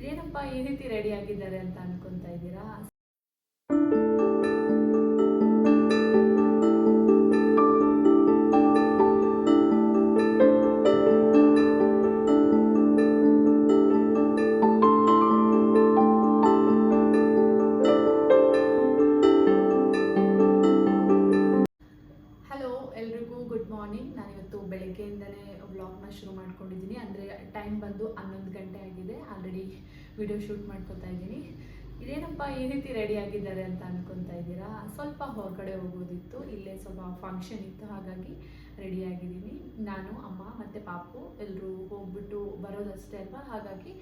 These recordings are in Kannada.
ಇದೇನಪ್ಪ ಈ ರೀತಿ ರೆಡಿ ಆಗಿದ್ದಾರೆ ಅಂತ ಅನ್ಕೊಂತ ಇದ್ದೀರಾ? ಬೆಳಗ್ಗೆಯಿಂದನೇ ವ್ಲಾಗ್ನ ಶುರು ಮಾಡ್ಕೊಂಡಿದ್ದೀನಿ. ಅಂದರೆ ಟೈಮ್ ಬಂದು ಹನ್ನೊಂದು ಗಂಟೆ ಆಗಿದೆ. ಆಲ್ರೆಡಿ ವಿಡಿಯೋ ಶೂಟ್ ಮಾಡ್ಕೊತಾ ಇದ್ದೀನಿ. ಇದೇನಪ್ಪ ಈ ರೀತಿ ರೆಡಿ ಆಗಿದ್ದಾರೆ ಅಂತ ಅನ್ಕೊತಾ ಇದ್ದೀರಾ? ಸ್ವಲ್ಪ ಹೊರಗಡೆ ಹೋಗೋದಿತ್ತು. ಇಲ್ಲೇ ಸ್ವಲ್ಪ ಫಂಕ್ಷನ್ ಇತ್ತು. ಹಾಗಾಗಿ ರೆಡಿ ಆಗಿದ್ದೀನಿ. ನಾನು, ಅಮ್ಮ ಮತ್ತು ಪಾಪು ಎಲ್ಲರೂ ಹೋಗ್ಬಿಟ್ಟು ಬರೋದಷ್ಟೇ ಅಲ್ವಾ? ಹಾಗಾಗಿ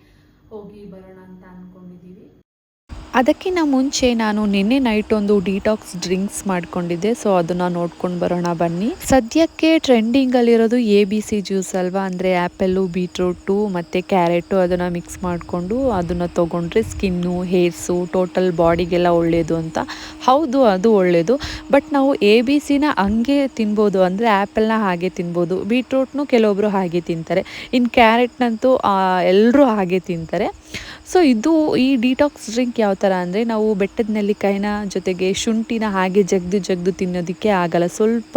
ಹೋಗಿ ಬರೋಣ ಅಂತ ಅಂದ್ಕೊಂಡಿದ್ದೀವಿ ಅದಕ್ಕಿಂತ ಮುಂಚೆ ನಾನು ನಿನ್ನೆ ನೈಟ್ ಒಂದು ಡಿಟಾಕ್ಸ್ ಡ್ರಿಂಕ್ಸ್ ಮಾಡ್ಕೊಂಡಿದ್ದೆ. ಸೊ ಅದನ್ನು ನೋಡ್ಕೊಂಡು ಬರೋಣ ಬನ್ನಿ. ಸದ್ಯಕ್ಕೆ ಟ್ರೆಂಡಿಂಗಲ್ಲಿರೋದು ಎ ಬಿ ಸಿ ಜ್ಯೂಸ್ ಅಲ್ವಾ? ಅಂದರೆ ಆ್ಯಪಲ್ಲು ಬೀಟ್ರೂಟು ಮತ್ತು ಕ್ಯಾರೆಟು ಅದನ್ನು ಮಿಕ್ಸ್ ಮಾಡಿಕೊಂಡು ಅದನ್ನು ತೊಗೊಂಡ್ರೆ ಸ್ಕಿನ್ನು ಹೇರ್ಸು ಟೋಟಲ್ ಬಾಡಿಗೆಲ್ಲ ಒಳ್ಳೆಯದು ಅಂತ. ಹೌದು, ಅದು ಒಳ್ಳೆಯದು ಬಟ್ ನಾವು ಎ ಬಿ ಸಿನ ಹಂಗೆ ತಿನ್ಬೋದು. ಅಂದರೆ ಆ್ಯಪಲ್ನ ಹಾಗೆ ತಿನ್ಬೋದು. ಬೀಟ್ರೂಟ್ನು ಕೆಲವೊಬ್ಬರು ಹಾಗೆ ತಿಂತಾರೆ. ಇನ್ನು ಕ್ಯಾರೆಟ್ನಂತೂ ಎಲ್ಲರೂ ಹಾಗೆ ತಿಂತಾರೆ. ಸೊ ಇದು ಈ ಡಿಟಾಕ್ಸ್ ಡ್ರಿಂಕ್ ಯಾವ ಥರ ಅಂದರೆ ನಾವು ಬೆಟ್ಟದ ನೆಲ್ಲಿಕಾಯಿನ ಜೊತೆಗೆ ಶುಂಠಿನ ಹಾಗೆ ಜಗ್ದು ಜಗ್ದು ತಿನ್ನೋದಕ್ಕೆ ಆಗಲ್ಲ. ಸ್ವಲ್ಪ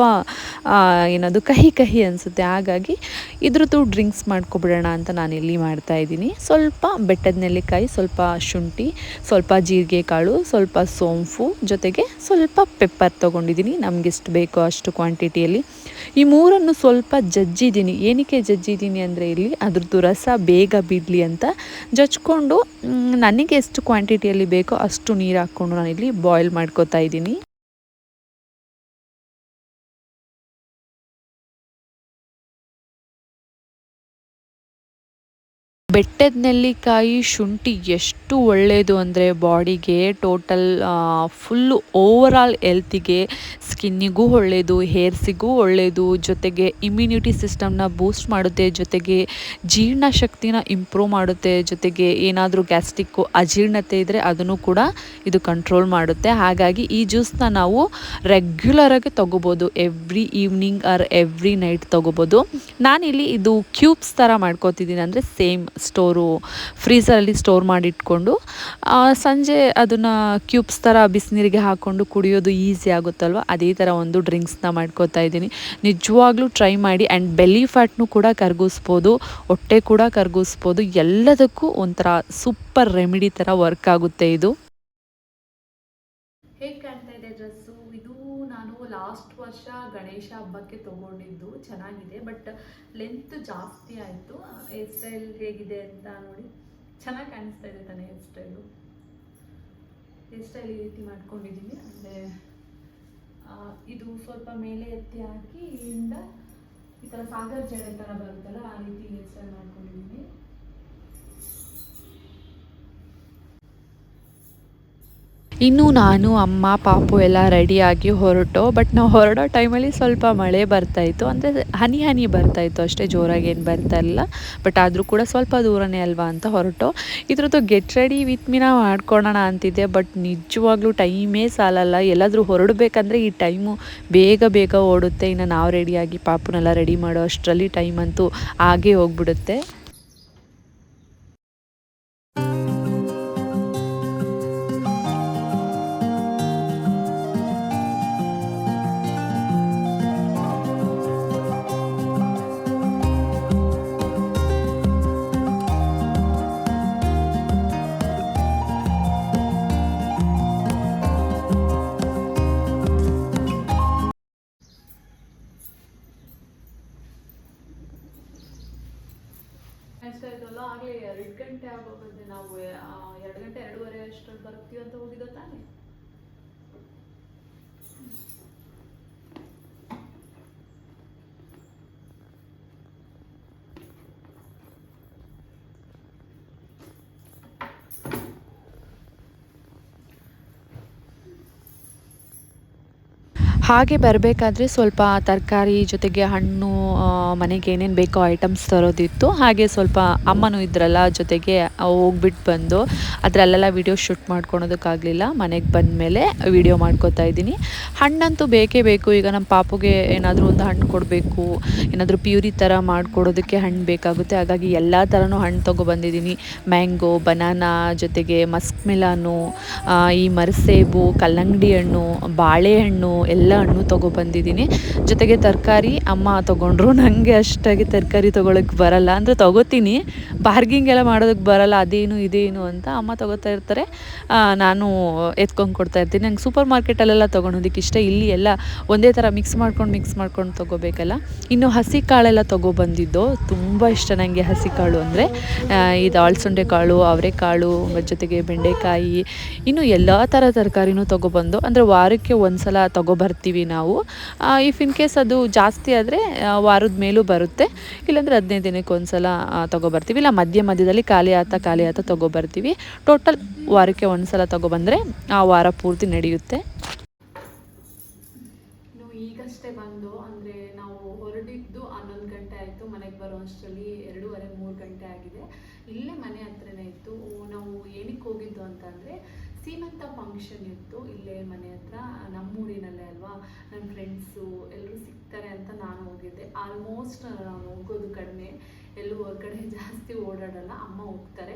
ಏನದು ಕಹಿ ಕಹಿ ಅನಿಸುತ್ತೆ. ಹಾಗಾಗಿ ಇದ್ರದ್ದು ಡ್ರಿಂಕ್ಸ್ ಮಾಡ್ಕೊಬಿಡೋಣ ಅಂತ ನಾನು ಇಲ್ಲಿ ಮಾಡ್ತಾ ಇದ್ದೀನಿ. ಸ್ವಲ್ಪ ಬೆಟ್ಟದ ನೆಲ್ಲಿಕಾಯಿ, ಸ್ವಲ್ಪ ಶುಂಠಿ, ಸ್ವಲ್ಪ ಜೀರಿಗೆ ಕಾಳು ಸ್ವಲ್ಪ ಸೋಂಪು, ಜೊತೆಗೆ ಸ್ವಲ್ಪ ಪೆಪ್ಪರ್ ತೊಗೊಂಡಿದ್ದೀನಿ. ನಮ್ಗೆ ಎಷ್ಟು ಬೇಕೋ ಅಷ್ಟು ಕ್ವಾಂಟಿಟಿಯಲ್ಲಿ ಈ ಮೂರನ್ನು ಸ್ವಲ್ಪ ಜಜ್ಜಿದ್ದೀನಿ. ಏನಕ್ಕೆ ಜಜ್ಜಿದ್ದೀನಿ ಅಂದರೆ ಇಲ್ಲಿ ಅದ್ರದ್ದು ರಸ ಬೇಗ ಬಿಡಲಿ ಅಂತ ಜಜ್ಕೊಂಡು ನನಗೆ ಎಷ್ಟು ಕ್ವಾಂಟಿಟಿಯಲ್ಲಿ ಬೇಕೋ ಅಷ್ಟು ನೀರು ಹಾಕ್ಕೊಂಡು ನಾನಿಲ್ಲಿ ಬಾಯ್ಲ್ ಮಾಡ್ಕೊತಾ ಇದ್ದೀನಿ. ಬೆಟ್ಟದ ನೆಲ್ಲಿಕಾಯಿ ಶುಂಠಿ ಎಷ್ಟು ಒಳ್ಳೆಯದು ಅಂದರೆ ಬಾಡಿಗೆ ಟೋಟಲ್ ಫುಲ್ಲು ಓವರಾಲ್ ಎಲ್ತಿಗೆ ಸ್ಕಿನ್ನಿಗೂ ಒಳ್ಳೆಯದು ಹೇರ್ಸಿಗೂ ಒಳ್ಳೆಯದು ಜೊತೆಗೆ ಇಮ್ಯುನಿಟಿ ಸಿಸ್ಟಮ್ನ ಬೂಸ್ಟ್ ಮಾಡುತ್ತೆ, ಜೊತೆಗೆ ಜೀರ್ಣಶಕ್ತಿನ ಇಂಪ್ರೂವ್ ಮಾಡುತ್ತೆ, ಜೊತೆಗೆ ಏನಾದರೂ ಗ್ಯಾಸ್ಟಿಕ್ಕು ಅಜೀರ್ಣತೆ ಇದ್ದರೆ ಅದನ್ನು ಕೂಡ ಇದು ಕಂಟ್ರೋಲ್ ಮಾಡುತ್ತೆ. ಹಾಗಾಗಿ ಈ ಜ್ಯೂಸ್ನ ನಾವು ರೆಗ್ಯುಲರಾಗಿ ತೊಗೋಬೋದು every evening or every night ತೊಗೋಬೋದು. ನಾನಿಲ್ಲಿ ಇದು ಕ್ಯೂಬ್ಸ್ ಥರ ಮಾಡ್ಕೋತಿದ್ದೀನಿ ಅಂದರೆ ಸೇಮ್ ಸ್ಟೋರು ಫ್ರೀಸರಲ್ಲಿ ಸ್ಟೋರ್ ಮಾಡಿಟ್ಕೊಂಡು ಸಂಜೆ ಅದನ್ನು ಕ್ಯೂಬ್ಸ್ ಥರ ಬಿಸಿನೀರಿಗೆ ಹಾಕ್ಕೊಂಡು ಕುಡಿಯೋದು ಈಸಿ ಆಗುತ್ತಲ್ವ? ಅದೇ ಥರ ಒಂದು ಡ್ರಿಂಕ್ಸ್ನ ಮಾಡ್ಕೋತಾ ಇದ್ದೀನಿ. ನಿಜವಾಗ್ಲೂ ಟ್ರೈ ಮಾಡಿ ಆ್ಯಂಡ್ ಬೆಲ್ಲಿ ಫ್ಯಾಟ್ನು ಕೂಡ ಕರಗಿಸ್ಬೋದು, ಹೊಟ್ಟೆ ಕೂಡ ಕರಗಿಸ್ಬೋದು, ಎಲ್ಲದಕ್ಕೂ ಒಂಥರ ಸೂಪರ್ ರೆಮಿಡಿ ಥರ ವರ್ಕ್ ಆಗುತ್ತೆ ಇದು ಹೇಗೆ ಕಾಣ್ತಾ ಇದೆ ಡ್ರೆಸ್ಸು ಇದು ನಾನು ಲಾಸ್ಟ್ ವರ್ಷ ಗಣೇಶ ಹಬ್ಬಕ್ಕೆ ತಗೊಂಡಿದ್ದು ಚೆನ್ನಾಗಿದೆ ಬಟ್ ಲೆಂತ್ ಜಾಸ್ತಿ ಆಯಿತು. ಹೇರ್ ಸ್ಟೈಲ್ ಹೇಗಿದೆ ಅಂತ ನೋಡಿ, ಚೆನ್ನಾಗಿ ಕಾಣಿಸ್ತಾ ಇದೆ ತಾನೆ ಹೇರ್ ಸ್ಟೈಲು ಹೇರ್ ಸ್ಟೈಲ್ ಈ ರೀತಿ ಮಾಡ್ಕೊಂಡಿದ್ದೀನಿ ಅಂದರೆ ಇದು ಸ್ವಲ್ಪ ಮೇಲೆ ಎತ್ತಿ ಹಾಕಿ ಇಲ್ಲಿಂದ ಈ ಥರ ಸಾಗರ್ ಜಡೆ ಥರ ಬರುತ್ತಲ್ಲ, ಆ ರೀತಿ ಹೇರ್ ಸ್ಟೈಲ್ ಮಾಡ್ಕೊಂಡಿದ್ದೀನಿ ಇನ್ನು ನಾನು, ಅಮ್ಮ, ಪಾಪು ಎಲ್ಲ ರೆಡಿಯಾಗಿ ಹೊರಟೋ ಬಟ್ ನಾವು ಹೊರಡೋ ಟೈಮಲ್ಲಿ ಸ್ವಲ್ಪ ಮಳೆ ಬರ್ತಾಯಿತ್ತು ಅಂದರೆ ಹನಿ ಹನಿ ಬರ್ತಾಯಿತ್ತು ಅಷ್ಟೇ, ಜೋರಾಗಿ ಏನು ಬರ್ತಾ ಇಲ್ಲ. ಬಟ್ ಆದರೂ ಕೂಡ ಸ್ವಲ್ಪ ದೂರನೇ ಅಲ್ವಾ ಅಂತ ಹೊರಟೋ. ಇದ್ರದ್ದು ಗೆಟ್ ರೆಡಿ ವಿತ್ ಮೀನ ಮಾಡ್ಕೊಳ್ಳೋಣ ಅಂತಿದ್ದೆ ಬಟ್ ನಿಜವಾಗ್ಲೂ ಟೈಮೇ ಸಾಲಲ್ಲ. ಎಲ್ಲಾದರೂ ಹೊರಡಬೇಕಂದ್ರೆ ಈ ಟೈಮು ಬೇಗ ಬೇಗ ಓಡುತ್ತೆ. ಇನ್ನು ನಾವು ರೆಡಿಯಾಗಿ ಪಾಪುನೆಲ್ಲ ರೆಡಿ ಮಾಡೋ ಅಷ್ಟರಲ್ಲಿ ಟೈಮ್ ಅಂತೂ ಆಗೇ ಹೋಗ್ಬಿಡುತ್ತೆ. ಎರಡು ಗಂಟೆ ಎರಡೂವರೆ ಅಷ್ಟರಲ್ಲಿ ಬರ್ತೀವಿ ಅಂತ ಹೋಗಿದ್ದೋ ತಾನೆ ಹಾಗೆ ಬರಬೇಕಾದ್ರೆ ಸ್ವಲ್ಪ ತರಕಾರಿ ಜೊತೆಗೆ ಹಣ್ಣು ಮನೆಗೆ ಏನೇನು ಬೇಕೋ ಐಟಮ್ಸ್ ತರೋದಿತ್ತು. ಹಾಗೆ ಸ್ವಲ್ಪ ಅಮ್ಮನೂ ಇದ್ರಲ್ಲ, ಜೊತೆಗೆ ಹೋಗ್ಬಿಟ್ಟು ಬಂದು ಅದರಲ್ಲೆಲ್ಲ ವಿಡಿಯೋ ಶೂಟ್ ಮಾಡ್ಕೊಳೋದಕ್ಕಾಗಲಿಲ್ಲ. ಮನೆಗೆ ಬಂದಮೇಲೆ ವಿಡಿಯೋ ಮಾಡ್ಕೋತಾ ಇದ್ದೀನಿ. ಹಣ್ಣಂತೂ ಬೇಕೇ ಬೇಕು. ಈಗ ನಮ್ಮ ಪಾಪುಗೆ ಏನಾದರೂ ಒಂದು ಹಣ್ಣು ಕೊಡಬೇಕು. ಏನಾದರೂ ಪ್ಯೂರಿ ಥರ ಮಾಡಿಕೊಡೋದಕ್ಕೆ ಹಣ್ಣು ಬೇಕಾಗುತ್ತೆ. ಹಾಗಾಗಿ ಎಲ್ಲ ಥರನೂ ಹಣ್ಣು ತೊಗೊಬಂದಿದ್ದೀನಿ ಮ್ಯಾಂಗೋ, ಬನಾನಾ, ಜೊತೆಗೆ ಮಸ್ಕ್ ಮಿಲಾನು ಈ ಮರಸೇಬು, ಕಲ್ಲಂಗಡಿ ಹಣ್ಣು ಬಾಳೆಹಣ್ಣು ಎಲ್ಲ ಹಣ್ಣು ತೊಗೊಬಂದಿದ್ದೀನಿ ಜೊತೆಗೆ ತರಕಾರಿ ಅಮ್ಮ ತೊಗೊಂಡ್ರು. ನನಗೆ ಅಷ್ಟಾಗಿ ತರಕಾರಿ ತೊಗೊಳಕ್ಕೆ ಬರಲ್ಲ. ಅಂದರೆ ತೊಗೋತೀನಿ. ಬಾರ್ಗಿಂಗ್ ಎಲ್ಲ ಮಾಡೋದಕ್ಕೆ ಬರಲ್ಲ. ಅದೇನು, ಇದೇನು ಅಂತ ಅಮ್ಮ ತೊಗೋತಾ ಇರ್ತಾರೆ. ನಾನು ಎತ್ಕೊಂಡು ಕೊಡ್ತಾ ಇರ್ತೀನಿ. ನಂಗೆ ಸೂಪರ್ ಮಾರ್ಕೆಟಲ್ಲೆಲ್ಲ ತೊಗೊಳೋದಕ್ಕೆ ಇಷ್ಟ. ಇಲ್ಲಿ ಎಲ್ಲ ಒಂದೇ ಥರ ಮಿಕ್ಸ್ ಮಾಡ್ಕೊಂಡು ಮಿಕ್ಸ್ ಮಾಡ್ಕೊಂಡು ತೊಗೋಬೇಕಲ್ಲ. ಇನ್ನು ಹಸಿ ಕಾಳೆಲ್ಲ ತೊಗೊಬಂದಿದ್ದು ತುಂಬ ಇಷ್ಟ ನನಗೆ ಹಸಿ ಕಾಳು ಅಂದರೆ. ಇದು ಆಳ್ಸುಂಡೆ ಕಾಳು ಅವರೆಕಾಳು ಜೊತೆಗೆ ಬೆಂಡೆಕಾಯಿ. ಇನ್ನು ಎಲ್ಲ ಥರ ತರಕಾರಿನೂ ತೊಗೊಬಂದು ಅಂದರೆ ವಾರಕ್ಕೆ ಒಂದು ಸಲ ತೊಗೊಬರ್ತೀವಿ ನಾವು. ಇಫ್ ಇನ್ ಕೇಸ್ ಅದು ಜಾಸ್ತಿ ಆದರೆ ವಾರದ ಮೇಲೂ ಬರುತ್ತೆ. ಇಲ್ಲಾಂದರೆ ಹದಿನೈದು ದಿನಕ್ಕೆ ಒಂದು ಸಲ ತೊಗೊಬರ್ತೀವಿ. ಇಲ್ಲ, ಮಧ್ಯ ಮಧ್ಯದಲ್ಲಿ ಖಾಲಿ ಆತ ಖಾಲಿ ಆತ ತೊಗೊಬರ್ತೀವಿ. ಟೋಟಲ್ ವಾರಕ್ಕೆ ಒಂದು ಸಲ ತೊಗೊಬಂದರೆ ಆ ವಾರ ಪೂರ್ತಿ ನಡೆಯುತ್ತೆ. ಈಗಷ್ಟೇ ಬಂದು, ಅಂದರೆ ನಾವು ಹೊರಡಿದ್ದು ಹನ್ನೊಂದು ಗಂಟೆ ಆಯಿತು, ಮನೆಗೆ ಬರೋ ಅಷ್ಟರಲ್ಲಿ ಎರಡೂವರೆ ಮೂರು ಗಂಟೆ ಆಗಿದೆ. ಇಲ್ಲೇ ಮನೆ ಹತ್ರನೇ ಇತ್ತು. ನಾವು ಏನಕ್ಕೆ ಹೋಗಿದ್ದು ಅಂತಂದರೆ ಸೀಮಂತ ಫಂಕ್ಷನ್ ಇತ್ತು. ಇಲ್ಲೇ ಮನೆ ಹತ್ರ, ನಮ್ಮೂರಿನಲ್ಲೇ ಅಲ್ವಾ? ನನ್ನ ಫ್ರೆಂಡ್ಸು ಎಲ್ಲರೂ ಸಿಗ್ತಾರೆ ಅಂತ ನಾನು ಹೋಗಿದ್ದೆ. ಆಲ್ಮೋಸ್ಟ್ ನಾನು ಹೋಗೋದು ಕಡಿಮೆ. ಎಲ್ಲೂ ಹೊರಗಡೆ ಜಾಸ್ತಿ ಓಡಾಡಲ್ಲ. ಅಮ್ಮ ಹೋಗ್ತಾರೆ.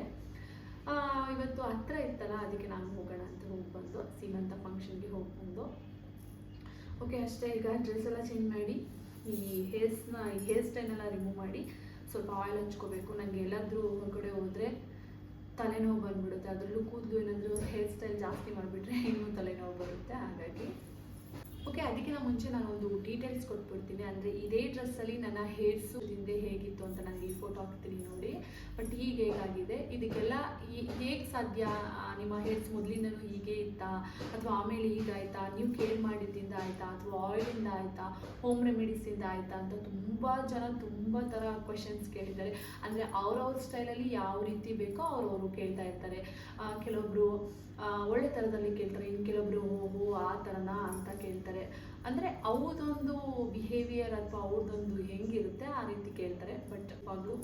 ಇವತ್ತು ಹತ್ರ ಇತ್ತಲ್ಲ, ಅದಕ್ಕೆ ನಾನು ಹೋಗೋಣ ಅಂತ ಹೋಗಿ ಬಂದು, ಸೀಮಂತ ಫಂಕ್ಷನ್ಗೆ ಹೋಗಿ ಬಂದು. ಓಕೆ ಅಷ್ಟೇ. ಈಗ ಡ್ರೆಸ್ ಎಲ್ಲ ಚೇಂಜ್ ಮಾಡಿ, ಈ ಹೇರ್ಸ್ನ ಹೇರ್ ಸ್ಟೈಲೆಲ್ಲ ರಿಮೂವ್ ಮಾಡಿ, ಸ್ವಲ್ಪ ಆಯಿಲ್ ಹಚ್ಕೋಬೇಕು. ನನಗೆ ಎಲ್ಲಾದರೂ ಹೊರಗಡೆ ಹೋದರೆ ತಲೆನೋವು ಬಂದ್ಬಿಡುತ್ತೆ. ಅದರಲ್ಲೂ ಕೂದಲು ಏನಾದರೂ ಹೇರ್ ಸ್ಟೈಲ್ ಜಾಸ್ತಿ ಮಾಡಿಬಿಟ್ರೆ ಇನ್ನೂ ತಲೆನೋವು ಬರುತ್ತೆ. ಹಾಗಾಗಿ ಓಕೆ ಅದಕ್ಕಿಂತ ಮುಂಚೆ ನಾನು ಒಂದು ಡೀಟೇಲ್ಸ್ ಕೊಟ್ಬಿಡ್ತೀನಿ. ಅಂದರೆ ಇದೇ ಡ್ರೆಸ್ಸಲ್ಲಿ ನನ್ನ ಹೇರ್ಸು ಹಿಂದೆ ಹೇಗಿತ್ತು ಅಂತ ನನಗೆ ಈ ಫೋಟೋ ಹಾಕ್ತೀನಿ ನೋಡಿ. ಬಟ್ ಈಗ ಹೇಗಾಗಿದೆ? ಇದಕ್ಕೆಲ್ಲ ಹೇಗೆ ಸಾಧ್ಯ? ನಿಮ್ಮ ಹೇರ್ಸ್ ಮೊದಲಿಂದನೂ ಹೀಗೆ ಇತ್ತಾ? ಅಥವಾ ಆಮೇಲೆ ಹೀಗಾಯ್ತಾ ನೀವು ಕೇರ್ ಮಾಡಿದ್ದಿಂದ ಆಯಿತಾ? ಅಥವಾ ಆಯಿಲಿಂದ ಆಯಿತಾ? ಹೋಮ್ ರೆಮಿಡೀಸಿಂದ ಆಯಿತಾ ಅಂತ ತುಂಬ ಜನ ತುಂಬ ಥರ ಕ್ವಶನ್ಸ್ ಕೇಳಿದ್ದಾರೆ. ಅಂದರೆ ಅವ್ರವ್ರ ಸ್ಟೈಲಲ್ಲಿ ಯಾವ ರೀತಿ ಬೇಕೋ ಅವ್ರವರು ಕೇಳ್ತಾ ಇರ್ತಾರೆ. ಕೆಲವೊಬ್ಬರು ಒಳ್ಳೆ ಥರದಲ್ಲಿ ಕೇಳ್ತಾರೆ. ಇನ್ನು ಕೆಲವೊಬ್ಬರು ಓಹೋ, ಆ ಥರನಾ ಅಂತ ಕೇಳ್ತಾರೆ. it. ಅಂದರೆ ಅವ್ರದ್ದೊಂದು ಬಿಹೇವಿಯರ್ ಅಥವಾ ಅವ್ರದ್ದೊಂದು ಹೆಂಗಿರುತ್ತೆ ಆ ರೀತಿ ಕೇಳ್ತಾರೆ. ಬಟ್ ಯಾವಾಗಲೂ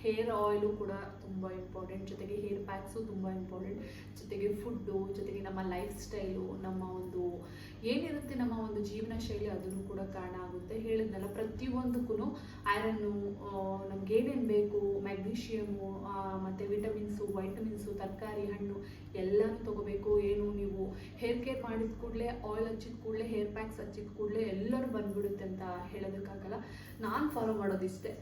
ಹೇರ್ ಆಯಿಲು ಕೂಡ ತುಂಬ ಇಂಪಾರ್ಟೆಂಟ್ ಜೊತೆಗೆ ಹೇರ್ ಪ್ಯಾಕ್ಸು ತುಂಬ ಇಂಪಾರ್ಟೆಂಟ್ ಜೊತೆಗೆ ಫುಡ್ಡು ಜೊತೆಗೆ ನಮ್ಮ ಲೈಫ್ ಸ್ಟೈಲು ನಮ್ಮ ಒಂದು ಏನಿರುತ್ತೆ ನಮ್ಮ ಒಂದು ಜೀವನ ಶೈಲಿ ಅದನ್ನು ಕೂಡ ಕಾರಣ ಆಗುತ್ತೆ. ಹೇಳಿದ್ನಲ್ಲ ಪ್ರತಿಯೊಂದಕ್ಕೂ ಐರನ್ನು ನಮ್ಗೆ ಏನೇನು ಬೇಕು ಮ್ಯಾಗ್ನೀಷಿಯಮು ಮತ್ತು ವಿಟಮಿನ್ಸು ವೈಟಮಿನ್ಸು ತರಕಾರಿ, ಹಣ್ಣು ಎಲ್ಲನೂ ತಗೋಬೇಕು. ಏನು ನೀವು ಹೇರ್ ಕೇರ್ ಮಾಡಿದ ಕೂಡಲೇ ಆಯಿಲ್ ಹಚ್ಚಿದ ಕೂಡಲೇ ಹೇರ್ ಪ್ಯಾಕ್ಸ್ ಹಚ್ಚಿದ ಕೂಡಲೇ ಎಲ್ಲರೂ ಬಂದ್ಬಿಡುತ್ತೆ ಅಂತ ಹೇಳೋದಕ್ಕಾಗಲ್ಲ. ನಾನು ಫಾಲೋ ಮಾಡೋದಿಷ್ಟೇ.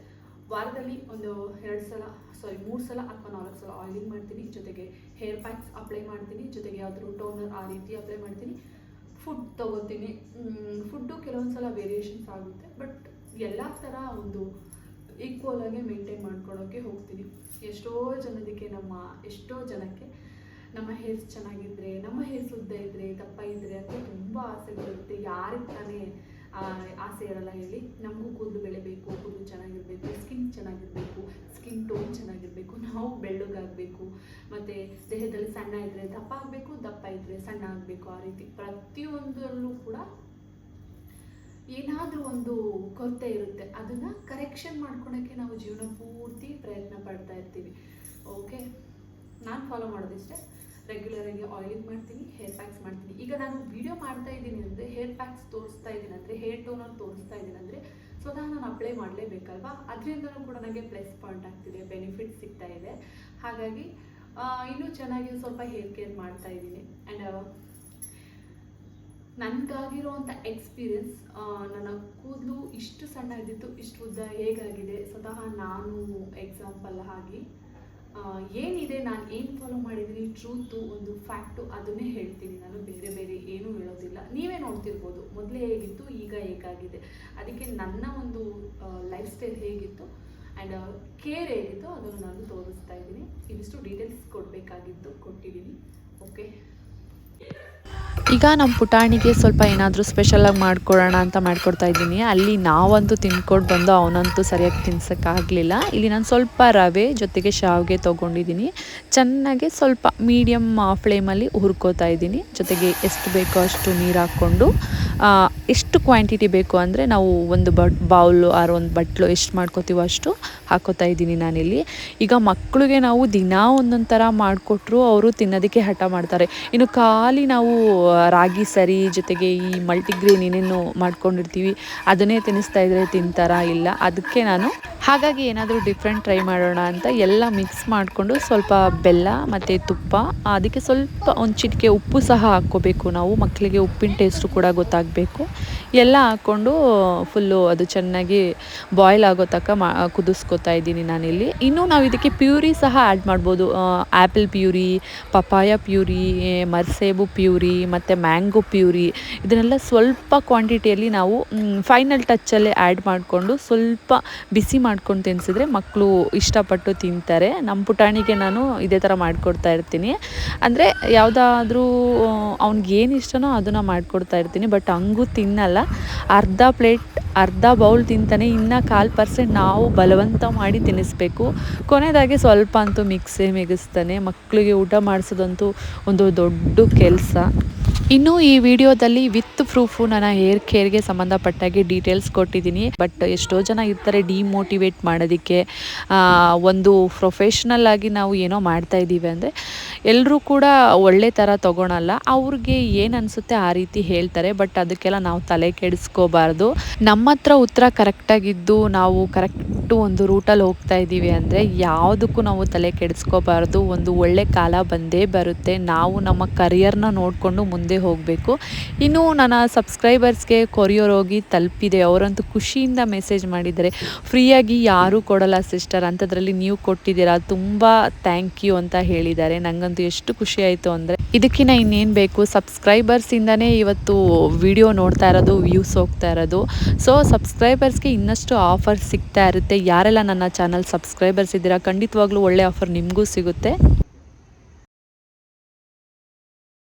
ವಾರದಲ್ಲಿ ಒಂದು ಎರಡು ಸಲ ಸಾರಿ ಮೂರು ಸಲ ಅಥವಾ ನಾಲ್ಕು ಸಲ ಆಯಿಲಿಂಗ್ ಮಾಡ್ತೀನಿ. ಜೊತೆಗೆ ಹೇರ್ ಪ್ಯಾಕ್ಸ್ ಅಪ್ಲೈ ಮಾಡ್ತೀನಿ. ಜೊತೆಗೆ ಯಾವ್ದಾದ್ರು ಟೋನರ್ ಆ ರೀತಿ ಅಪ್ಲೈ ಮಾಡ್ತೀನಿ. ಫುಡ್ ತೊಗೋತೀನಿ. ಫುಡ್ಡು ಕೆಲವೊಂದು ಸಲ ವೇರಿಯೇಷನ್ಸ್ ಆಗುತ್ತೆ. ಬಟ್ ಎಲ್ಲ ಥರ ಒಂದು ಈಕ್ವಲಾಗಿ ಮೇಂಟೈನ್ ಮಾಡ್ಕೊಳ್ಳೋಕ್ಕೆ ಹೋಗ್ತೀನಿ. ಎಷ್ಟೋ ಜನದಕ್ಕೆ ನಮ್ಮ, ಎಷ್ಟೋ ಜನಕ್ಕೆ ನಮ್ಮ ಹೇರ್ಸ್ ಚೆನ್ನಾಗಿದ್ರೆ, ನಮ್ಮ ಹೇರ್ಸ್ ಉದ್ದ ಇದ್ರೆ, ದಪ್ಪ ಇದ್ರೆ ಅಂತ ತುಂಬ ಬರುತ್ತೆ. ಯಾರಿಗೆ ತಾನೇ ಆಸೆ ಇರಲ್ಲ ಹೇಳಿ. ನಮಗೂ ಕೂದಲು ಬೆಳಿಬೇಕು, ಕೂದಲು ಚೆನ್ನಾಗಿರಬೇಕು ಸ್ಕಿನ್ ಚೆನ್ನಾಗಿರಬೇಕು ಸ್ಕಿನ್ ಟೋನ್ ಚೆನ್ನಾಗಿರಬೇಕು, ನಾವು ಬೆಳ್ಳಗಾಗಬೇಕು. ಮತ್ತು ದೇಹದಲ್ಲಿ ಸಣ್ಣ ಇದ್ದರೆ ದಪ್ಪ ಆಗಬೇಕು, ದಪ್ಪ ಇದ್ದರೆ ಸಣ್ಣ ಆಗಬೇಕು. ಆ ರೀತಿ ಪ್ರತಿಯೊಂದರಲ್ಲೂ ಕೂಡ ಏನಾದರೂ ಒಂದು ಕೊರತೆ ಇರುತ್ತೆ. ಅದನ್ನು ಕರೆಕ್ಷನ್ ಮಾಡ್ಕೊಳಕ್ಕೆ ನಾವು ಜೀವನ ಪೂರ್ತಿ ಪ್ರಯತ್ನ ಪಡ್ತಾ ಇರ್ತೀವಿ. ಓಕೆ ನಾನು ಫಾಲೋ ಮಾಡೋದಿಷ್ಟೇ. ರೆಗ್ಯುಲರಾಗಿ ಆಯಿಲಿಂಗ್ ಮಾಡ್ತೀನಿ ಹೇರ್ ಪ್ಯಾಕ್ಸ್ ಮಾಡ್ತೀನಿ. ಈಗ ನಾನು ವೀಡಿಯೋ ಮಾಡ್ತಾ ಇದ್ದೀನಿ ಅಂದರೆ ಹೇರ್ ಪ್ಯಾಕ್ಸ್ ತೋರಿಸ್ತಾ ಇದ್ದೀನಿ ಅಂದರೆ ಹೇರ್ ಟೋನರ್ ತೋರಿಸ್ತಾ ಇದ್ದೀನಿ ಅಂದರೆ, ಸ್ವತಃ ನಾನು ಅಪ್ಲೈ ಮಾಡಲೇಬೇಕಲ್ವಾ? ಅದರಿಂದಲೂ ಕೂಡ ನನಗೆ ಪ್ಲಸ್ ಪಾಯಿಂಟ್ ಆಗ್ತಿದೆ ಬೆನಿಫಿಟ್ ಸಿಗ್ತಾ ಇದೆ. ಹಾಗಾಗಿ ಇನ್ನೂ ಚೆನ್ನಾಗಿ ಸ್ವಲ್ಪ ಹೇರ್ ಕೇರ್ ಮಾಡ್ತಾ ಇದ್ದೀನಿ. ಆ್ಯಂಡ್ ನನಗಾಗಿರೋವಂಥ ಎಕ್ಸ್ಪೀರಿಯನ್ಸ್ ನನ್ನ ಕೂದಲು ಇಷ್ಟು ಸಣ್ಣ ಇದ್ದಿತ್ತು ಇಷ್ಟು ಉದ್ದ ಹೇಗಾಗಿದೆ, ಸ್ವತಃ ನಾನು ಎಕ್ಸಾಂಪಲ್ ಆಗಿ ಏನಿದೆ ನಾನು ಏನು ಫಾಲೋ ಮಾಡಿದ್ದೀನಿ ಟ್ರೂತು ಒಂದು ಫ್ಯಾಕ್ಟು ಅದನ್ನೇ ಹೇಳ್ತೀನಿ. ನಾನು ಬೇರೆ ಬೇರೆ ಏನೂ ಹೇಳೋದಿಲ್ಲ. ನೀವೇ ನೋಡ್ತಿರ್ಬೋದು. ಮೊದಲೇ ಹೇಗಿತ್ತು, ಈಗ ಹೇಗಾಗಿದೆ. ಅದಕ್ಕೆ ನನ್ನ ಒಂದು ಲೈಫ್ ಸ್ಟೈಲ್ ಹೇಗಿತ್ತು ಆ್ಯಂಡ್ ಕೇರ್ ಹೇಗಿತ್ತು ಅದನ್ನು ನಾನು ತೋರಿಸ್ತಾ ಇದ್ದೀನಿ. ಇದಿಷ್ಟು ಡೀಟೇಲ್ಸ್ ಕೊಡಬೇಕಾಗಿತ್ತು ಕೊಟ್ಟಿದ್ದೀನಿ. ಓಕೆ ಈಗ ನಮ್ಮ ಪುಟಾಣಿಗೆ ಸ್ವಲ್ಪ ಏನಾದರೂ ಸ್ಪೆಷಲಾಗಿ ಮಾಡ್ಕೊಡೋಣ ಅಂತ ಮಾಡ್ಕೊಡ್ತಾ ಇದ್ದೀನಿ. ಅಲ್ಲಿ ನಾವಂತೂ ತಿನ್ಕೊಂಡು ಬಂದು ಅವನಂತೂ ಸರಿಯಾಗಿ ತಿನ್ಸೋಕ್ಕಾಗಲಿಲ್ಲ. ಇಲ್ಲಿ ನಾನು ಸ್ವಲ್ಪ ರವೆ ಜೊತೆಗೆ ಶಾವಿಗೆ ತೊಗೊಂಡಿದ್ದೀನಿ. ಚೆನ್ನಾಗಿ ಸ್ವಲ್ಪ ಮೀಡಿಯಮ್ ಫ್ಲೇಮಲ್ಲಿ ಹುರ್ಕೋತಾ ಇದ್ದೀನಿ. ಜೊತೆಗೆ ಎಷ್ಟು ಬೇಕೋ ಅಷ್ಟು ನೀರು ಹಾಕ್ಕೊಂಡು ಎಷ್ಟು ಕ್ವಾಂಟಿಟಿ ಬೇಕು ಅಂದರೆ ನಾವು ಒಂದು ಬಟ್ ಬೌಲು ಆರು ಒಂದು ಬಟ್ಲು ಎಷ್ಟು ಮಾಡ್ಕೋತೀವೋ ಅಷ್ಟು ಹಾಕೋತಾ ಇದ್ದೀನಿ ನಾನಿಲ್ಲಿ. ಈಗ ಮಕ್ಕಳಿಗೆ ನಾವು ದಿನಾ ಒಂದೊಂದು ಥರ ಮಾಡಿಕೊಟ್ರು ಅವರು ತಿನ್ನೋದಕ್ಕೆ ಹಠ ಮಾಡ್ತಾರೆ. ಇನ್ನು ಖಾಲಿ ನಾವು ರಾಗಿ ಸರಿ ಜೊತೆಗೆ ಈ ಮಲ್ಟಿಗ್ರೇನ್ ಏನೇನು ಮಾಡ್ಕೊಂಡಿರ್ತೀವಿ, ಅದನ್ನೇ ತಿನ್ನಿಸ್ತಾ ಇದ್ರೆ ತಿಂತಾರ ಇಲ್ಲ, ಅದಕ್ಕೆ ನಾನು ಹಾಗಾಗಿ ಏನಾದರೂ ಡಿಫ್ರೆಂಟ್ ಟ್ರೈ ಮಾಡೋಣ ಅಂತ ಎಲ್ಲ ಮಿಕ್ಸ್ ಮಾಡಿಕೊಂಡು ಸ್ವಲ್ಪ ಬೆಲ್ಲ ಮತ್ತು ತುಪ್ಪ, ಅದಕ್ಕೆ ಸ್ವಲ್ಪ ಒಂದು ಚಿಟಿಕೆ ಉಪ್ಪು ಸಹ ಹಾಕ್ಕೋಬೇಕು ನಾವು ಮಕ್ಕಳಿಗೆ ಉಪ್ಪಿನ ಟೇಸ್ಟು ಕೂಡ ಗೊತ್ತಾಗಬೇಕು. ಎಲ್ಲ ಹಾಕ್ಕೊಂಡು ಫುಲ್ಲು ಅದು ಚೆನ್ನಾಗಿ ಬಾಯ್ಲ್ ಆಗೋ ತನಕ ಮಾ, ಕುದಿಸ್ಕೊತಾ ಇದ್ದೀನಿ ನಾನಿಲ್ಲಿ. ಇನ್ನೂ ನಾವು ಇದಕ್ಕೆ ಪ್ಯೂರಿ ಸಹ ಆ್ಯಡ್ ಮಾಡ್ಬೋದು ಆ್ಯಪಲ್ ಪ್ಯೂರಿ ಪಪಾಯ ಪ್ಯೂರಿ ಮರ್ಸೇಬು ಪ್ಯೂರಿ, ಮತ್ತು ಮ್ಯಾಂಗೋ ಪ್ಯೂರಿ, ಇದನ್ನೆಲ್ಲ ಸ್ವಲ್ಪ ಕ್ವಾಂಟಿಟಿಯಲ್ಲಿ ನಾವು ಫೈನಲ್ ಟಚ್ಚಲ್ಲೇ ಆ್ಯಡ್ ಮಾಡಿಕೊಂಡು ಸ್ವಲ್ಪ ಬಿಸಿ ಮಾಡ್ಕೊಂಡು ತಿನ್ನಿಸಿದ್ರೆ ಮಕ್ಕಳು ಇಷ್ಟಪಟ್ಟು ತಿಂತಾರೆ. ನಮ್ಮ ಪುಟಾಣಿಗೆ ನಾನು ಇದೇ ಥರ ಮಾಡಿಕೊಡ್ತಾ ಇರ್ತೀನಿ. ಅಂದರೆ ಯಾವುದಾದ್ರೂ ಏನು ಇಷ್ಟನೋ ಅದನ್ನು ಮಾಡಿಕೊಡ್ತಾ ಇರ್ತೀನಿ. ಬಟ್ ಹಂಗೂ ತಿನ್ನಲ್ಲ. ಅರ್ಧ ಪ್ಲೇಟ್ ಅರ್ಧ ಬೌಲ್ ತಿಂತಾನೆ. ಇನ್ನು ಕಾಲು ಪರ್ಸೆಂಟ್ ನಾವು ಬಲವಂತ ಮಾಡಿ ತಿನ್ನಿಸ್ಬೇಕು. ಕೊನೆಯದಾಗಿ ಸ್ವಲ್ಪ ಅಂತೂ ಮಿಕ್ಸೇ ಮಿಗಿಸ್ತಾನೆ. ಮಕ್ಕಳಿಗೆ ಊಟ ಮಾಡಿಸೋದಂತೂ ಒಂದು ದೊಡ್ಡ తెలుసా? ಇನ್ನು ಈ ವಿಡಿಯೋದಲ್ಲಿ ವಿತ್ ಪ್ರೂಫು ನನ್ನ ಹೇರ್ ಕೇರ್ಗೆ ಸಂಬಂಧಪಟ್ಟಾಗೆ ಡೀಟೇಲ್ಸ್ ಕೊಟ್ಟಿದ್ದೀನಿ. ಬಟ್ ಎಷ್ಟೋ ಜನ ಇರ್ತಾರೆ ಡಿಮೋಟಿವೇಟ್ ಮಾಡೋದಕ್ಕೆ ಒಂದು ಪ್ರೊಫೆಷ್ನಲ್ ಆಗಿ ನಾವು ಏನೋ ಮಾಡ್ತಾ ಇದ್ದೀವಿ ಅಂದರೆ ಎಲ್ಲರೂ ಕೂಡ ಒಳ್ಳೆ ಥರ ತೊಗೊಳಲ್ಲ. ಅವ್ರಿಗೆ ಏನು ಅನಿಸುತ್ತೆ ಆ ರೀತಿ ಹೇಳ್ತಾರೆ. ಬಟ್ ಅದಕ್ಕೆಲ್ಲ ನಾವು ತಲೆ ಕೆಡಿಸ್ಕೋಬಾರ್ದು. ನಮ್ಮ ಹತ್ರ ಉತ್ತರ ಕರೆಕ್ಟಾಗಿದ್ದು ನಾವು ಕರೆಕ್ಟು ಒಂದು ರೂಟಲ್ಲಿ ಹೋಗ್ತಾ ಇದ್ದೀವಿ ಅಂದರೆ ಯಾವುದಕ್ಕೂ ನಾವು ತಲೆ ಕೆಡಿಸ್ಕೋಬಾರ್ದು. ಒಂದು ಒಳ್ಳೆ ಕಾಲ ಬಂದೇ ಬರುತ್ತೆ. ನಾವು ನಮ್ಮ ಕರಿಯರ್ನ ನೋಡಿಕೊಂಡು ಮುಂದೆ ಹೋಗಬೇಕು. ಇನ್ನು ನನ್ನ ಸಬ್ಸ್ಕ್ರೈಬರ್ಸ್ಗೆ ಕೊರಿಯರ್ ಹೋಗಿ ತಲುಪಿದೆ. ಅವರಂತೂ ಖುಷಿಯಿಂದ ಮೆಸೇಜ್ ಮಾಡಿದ್ದಾರೆ. ಫ್ರೀಯಾಗಿ ಯಾರೂ ಕೊಡಲ್ಲ ಸಿಸ್ಟರ್ ಅಂಥದ್ರಲ್ಲಿ ನೀವು ಕೊಟ್ಟಿದ್ದೀರಾ? ತುಂಬ ಥ್ಯಾಂಕ್ ಯು ಅಂತ ಹೇಳಿದ್ದಾರೆ. ನನಗಂತೂ ಎಷ್ಟು ಖುಷಿ ಆಯಿತು ಅಂದರೆ ಇದಕ್ಕಿಂತ ಇನ್ನೇನು ಬೇಕು? ಸಬ್ಸ್ಕ್ರೈಬರ್ಸಿಂದನೇ ಇವತ್ತು ವಿಡಿಯೋ ನೋಡ್ತಾ ಇರೋದು ವ್ಯೂಸ್ ಹೋಗ್ತಾ ಇರೋದು. ಸೊ ಸಬ್ಸ್ಕ್ರೈಬರ್ಸ್ಗೆ ಇನ್ನಷ್ಟು ಆಫರ್ ಸಿಗ್ತಾ ಇರುತ್ತೆ. ಯಾರೆಲ್ಲ ನನ್ನ ಚಾನಲ್ ಸಬ್ಸ್ಕ್ರೈಬರ್ಸ್ ಇದ್ದೀರಾ? ಖಂಡಿತವಾಗ್ಲೂ ಒಳ್ಳೆ ಆಫರ್ ನಿಮಗೂ ಸಿಗುತ್ತೆ.